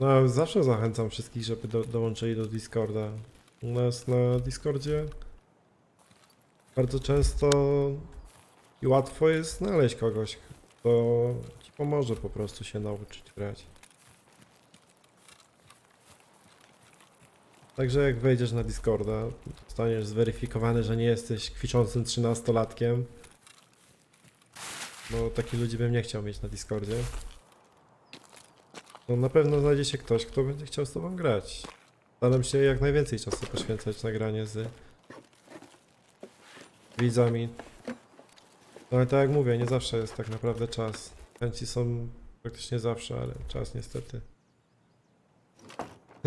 No, zawsze zachęcam wszystkich, żeby do, dołączyli do Discorda. U nas na Discordzie bardzo często i łatwo jest znaleźć kogoś, kto ci pomoże po prostu się nauczyć grać. Także jak wejdziesz na Discorda, zostaniesz zweryfikowany, że nie jesteś kwiczącym trzynastolatkiem. Bo takich ludzi bym nie chciał mieć na Discordzie. No na pewno znajdzie się ktoś, kto będzie chciał z tobą grać. Staram się jak najwięcej czasu poświęcać na granie z widzami. No ale tak jak mówię, nie zawsze jest tak naprawdę czas. Chęci są praktycznie zawsze, ale czas niestety.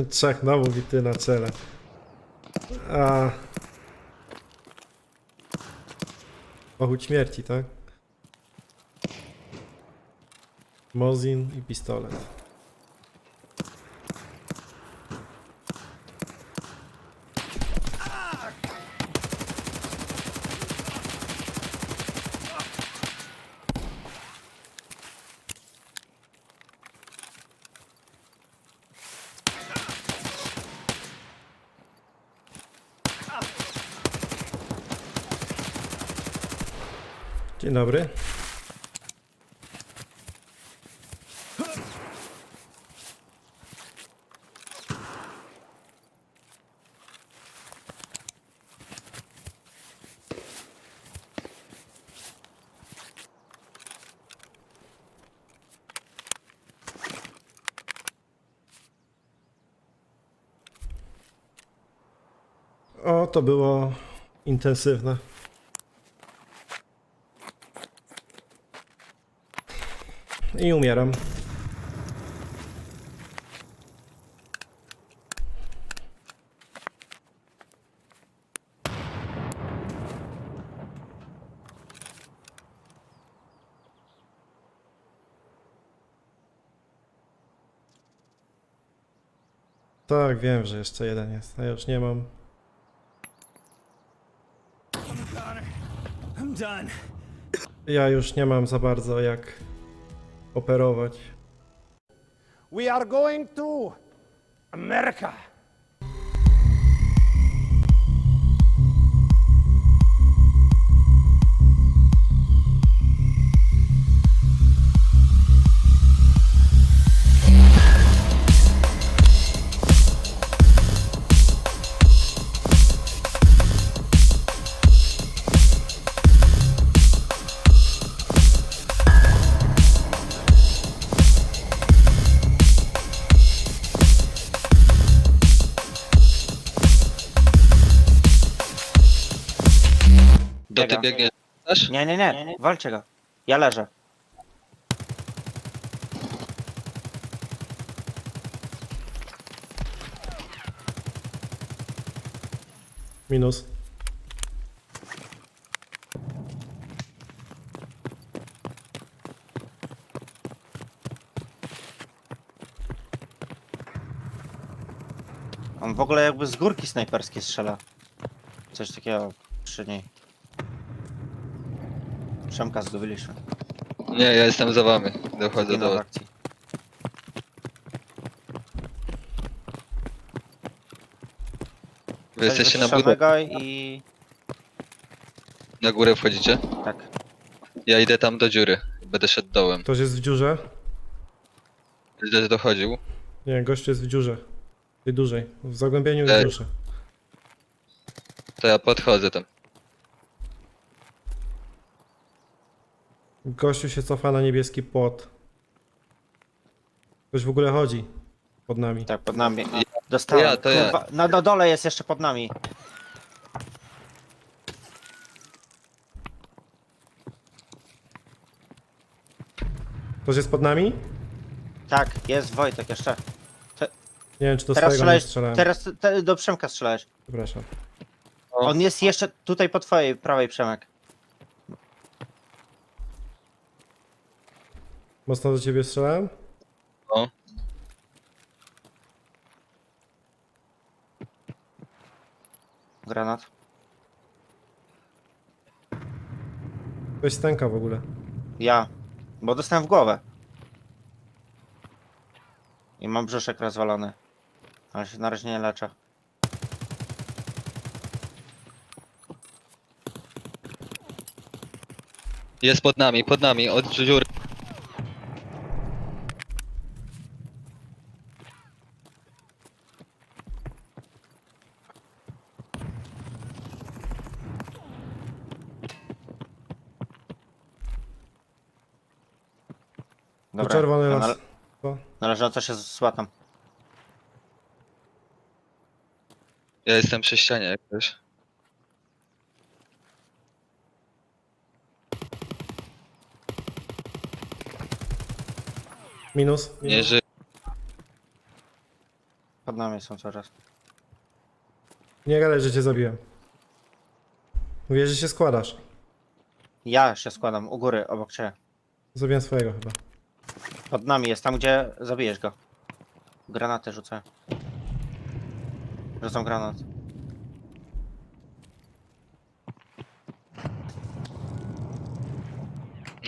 Trzech na ty na czele. A. Pochód śmierci, tak? Mozin i pistolet. Dzień dobry. O, to było intensywne. I umieram. Tak, wiem, że jeszcze jeden jest, a ja już nie mam. Ja już nie mam za bardzo jak operować. We are going to America. Do ty Biega. biegniesz też? Nie, nie, nie, walcie go. Ja leżę. Minus. On w ogóle jakby z górki snajperskiej strzela. Coś takiego przy niej. Przemka zgubiliśmy. Nie, ja jestem za wami. Dochodzę do... akcji. Wy jesteście na górę, i... na górę wchodzicie? Tak. Ja idę tam do dziury. Będę szedł dołem. Ktoś jest w dziurze? Będę dochodził. Nie, gościu jest w dziurze. Tej dużej. W zagłębieniu jest Ej. dziurze. To ja podchodzę tam. Gościu się cofa na niebieski płot. Ktoś w ogóle chodzi pod nami. Tak, pod nami. Dostałem. ja, to ja. Kurwa, Na, na dole jest jeszcze pod nami. Ktoś jest pod nami? Tak, jest Wojtek jeszcze. Nie wiem, czy do Teraz swojego nie strzelałeś, strzelałem. teraz te, do Przemka strzelałeś. Przepraszam. On jest jeszcze tutaj po twojej prawej Przemek. Mocno do ciebie strzelałem? No. Granat. Ktoś stęka w ogóle. Ja. Bo dostałem w głowę. I mam brzuszek rozwalony. Ale się na razie nie leczę. Jest pod nami, pod nami, od dziury. To czerwony to las. nale-. Należąco się z łatam. Ja jestem przy ścianie jakoś. Minus. Nie minus. żyję. Pod nami są czas. Nie gadaj, że cię zabiłem. Mówię, że się składasz. Ja się składam u góry, obok ciebie. Zabiłem swojego chyba. Pod nami jest tam, gdzie zabijesz go. Granaty rzucę. Rzucam granat.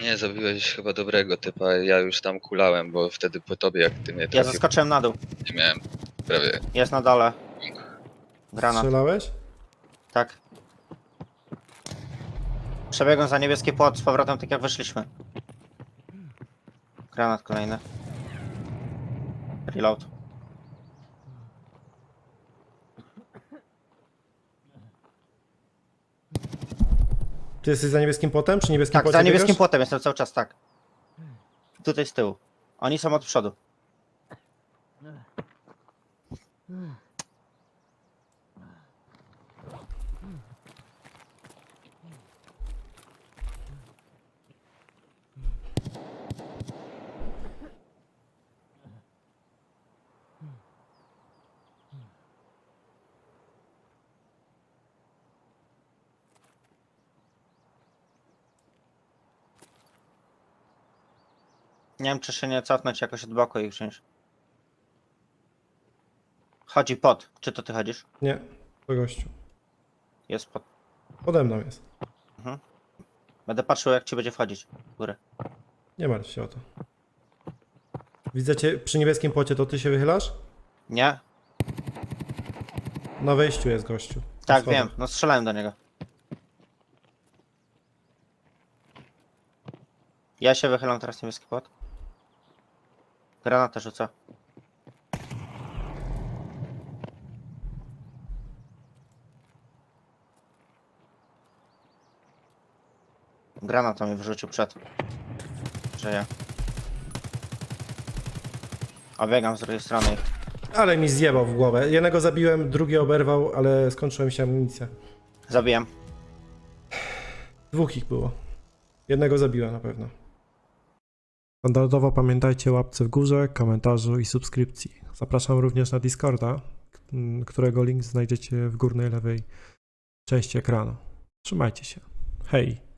Nie, zabiłeś chyba dobrego typa, ja już tam kulałem, bo wtedy po tobie jak ty mnie Ja trafił, zaskoczyłem na dół. nie miałem prawie. Jest na dole. Granat, Strzelałeś? tak. Przebiegłem za niebieski płot z powrotem, tak jak wyszliśmy. Granat kolejny. Reload. Ty jesteś za niebieskim płotem, czy niebieskim Tak, za niebieskim biegasz? płotem jestem cały czas, tak. Tutaj z tyłu. Oni są od przodu. Nie wiem, czy się nie cofnąć jakoś od boku i wziąć. Chodzi pod. Czy to ty chodzisz? Nie, to gościu. Jest pod. Pode mną jest. Będę patrzył, jak ci będzie wchodzić. w Górę. Nie martw się o to. Widzę cię przy niebieskim płocie, to ty się wychylasz? Nie? Na wejściu jest gościu. Na Tak, schodach. wiem. No strzelałem do niego. Ja się wychylam teraz niebieski płot. Granatę rzucę. Granat to mi wyrzucił przed. Że ja. A biegam z drugiej strony. Ale mi zjebał w głowę. Jednego zabiłem, drugi oberwał, ale skończyła mi się amunicja. Zabiłem. Dwóch ich było. Jednego zabiłem na pewno. Standardowo pamiętajcie o łapce w górze, komentarzu i subskrypcji. Zapraszam również na Discorda, którego link znajdziecie w górnej lewej części ekranu. Trzymajcie się. Hej!